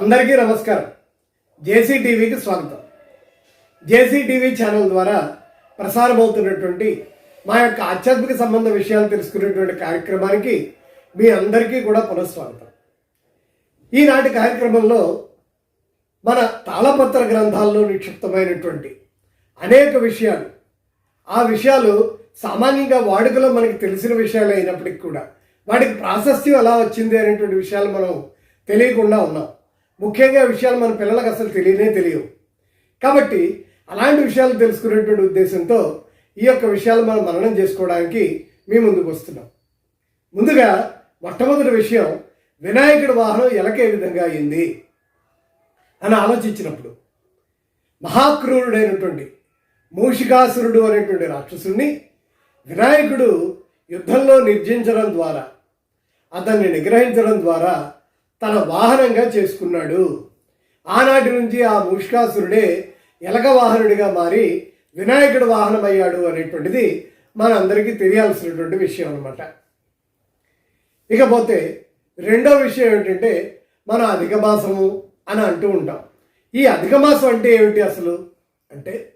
అందరికీ నమస్కారం. జేసీ టీవీకి స్వాగతం. జేసీ టీవీ ఛానల్ ద్వారా ప్రసారమవుతున్నటువంటి మా యొక్క ఆధ్యాత్మిక సంబంధ విషయాలు తెలుసుకునేటువంటి కార్యక్రమానికి మీ అందరికీ కూడా పునఃస్వాగతం. ఈనాటి కార్యక్రమంలో మన తాళపత్ర గ్రంథాల్లో నిక్షిప్తమైనటువంటి అనేక విషయాలు ఆ విషయాలు సామాన్యంగా వాడుకలో మనకి తెలిసిన విషయాలు అయినప్పటికీ కూడా వాటికి ప్రాశస్త్యం ఎలా వచ్చింది అనేటువంటి విషయాలు మనం తెలియకుండా ఉన్నాం. ముఖ్యంగా విషయాలు మన పిల్లలకు అసలు తెలియనే తెలియవు. కాబట్టి అలాంటి విషయాలు తెలుసుకునేటువంటి ఉద్దేశంతో ఈ యొక్క విషయాలు మనం మననం చేసుకోవడానికి మీ ముందుకు వస్తున్నాం. ముందుగా మొట్టమొదటి విషయం వినాయకుడి వాహనం ఎలకే విధంగా అయింది అని ఆలోచించినప్పుడు మహాక్రూరుడైనటువంటి మూషికాసురుడు అనేటువంటి రాక్షసుడిని వినాయకుడు యుద్ధంలో నిర్జించడం ద్వారా అతన్ని నిగ్రహించడం ద్వారా తన వాహనంగా చేసుకున్నాడు. ఆనాటి నుంచి ఆ ముష్కాసురుడే ఎలక వాహనుడిగా మారి వినాయకుడు వాహనమయ్యాడు అనేటువంటిది మనందరికీ తెలియాల్సినటువంటి విషయం అనమాట ఇకపోతే రెండో విషయం ఏంటంటే మన అధిక మాసము అని అంటూ ఉంటాం. ఈ అధిక మాసం అంటే ఏమిటి అసలు? అంటే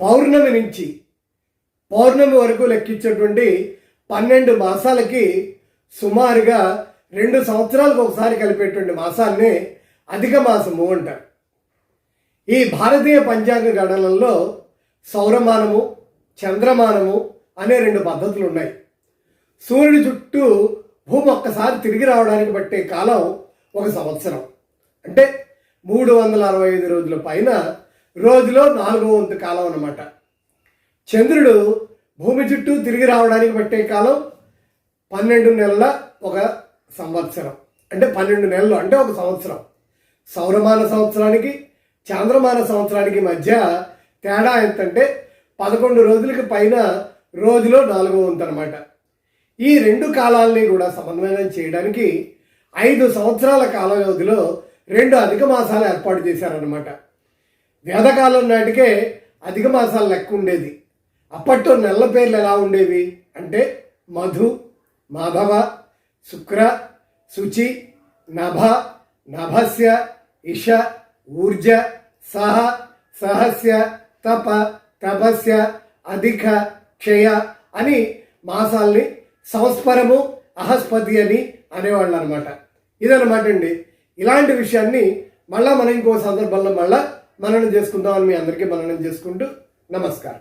పౌర్ణమి నుంచి పౌర్ణమి వరకు లెక్కించేటువంటి పన్నెండు మాసాలకి సుమారుగా రెండు సంవత్సరాలకు ఒకసారి కలిపేటువంటి మాసాన్ని అధిక మాసము అంటారు. ఈ భారతీయ పంచాంగ గణనలో సౌరమానము చంద్రమానము అనే రెండు పద్ధతులు ఉన్నాయి. సూర్యుడి చుట్టూ భూమి ఒక్కసారి తిరిగి రావడానికి పట్టే కాలం ఒక సంవత్సరం. అంటే మూడు వందల అరవై ఐదు రోజుల పైన రోజులో నాలుగో వంతు కాలం అన్నమాట. చంద్రుడు భూమి చుట్టూ తిరిగి రావడానికి పట్టే కాలం పన్నెండు నెలల ఒక సంవత్సరం. అంటే పన్నెండు నెలలు అంటే ఒక సంవత్సరం. సౌరమాన సంవత్సరానికి చాంద్రమాన సంవత్సరానికి మధ్య తేడా ఎంతంటే పదకొండు రోజులకి పైన రోజులో నాలుగో వంతనమాట ఈ రెండు కాలాల్ని కూడా సమన్వయం చేయడానికి ఐదు సంవత్సరాల కాల వ్యవధిలో రెండు అధిక మాసాలు ఏర్పాటు చేశారనమాట వేదకాలం నాటికే అధిక మాసాలు లెక్క ఉండేది. అప్పట్లో నెలల పేర్లు ఎలా ఉండేవి? అంటే మధు మాధవ శుక్ర శుచి నభ నభస్య ఇష ఊర్జ సహ సహస్య తప తపస్య అధిక క్షయ అని మాసాల్ని సంస్పరము అహస్పతి అని అనేవాళ్ళు అనమాట ఇదనమాట అండి. ఇలాంటి విషయాన్ని మళ్ళా మనం ఇంకో సందర్భంలో మళ్ళా మననం చేసుకుందామని మీ అందరికీ మననం చేసుకుంటూ నమస్కారం.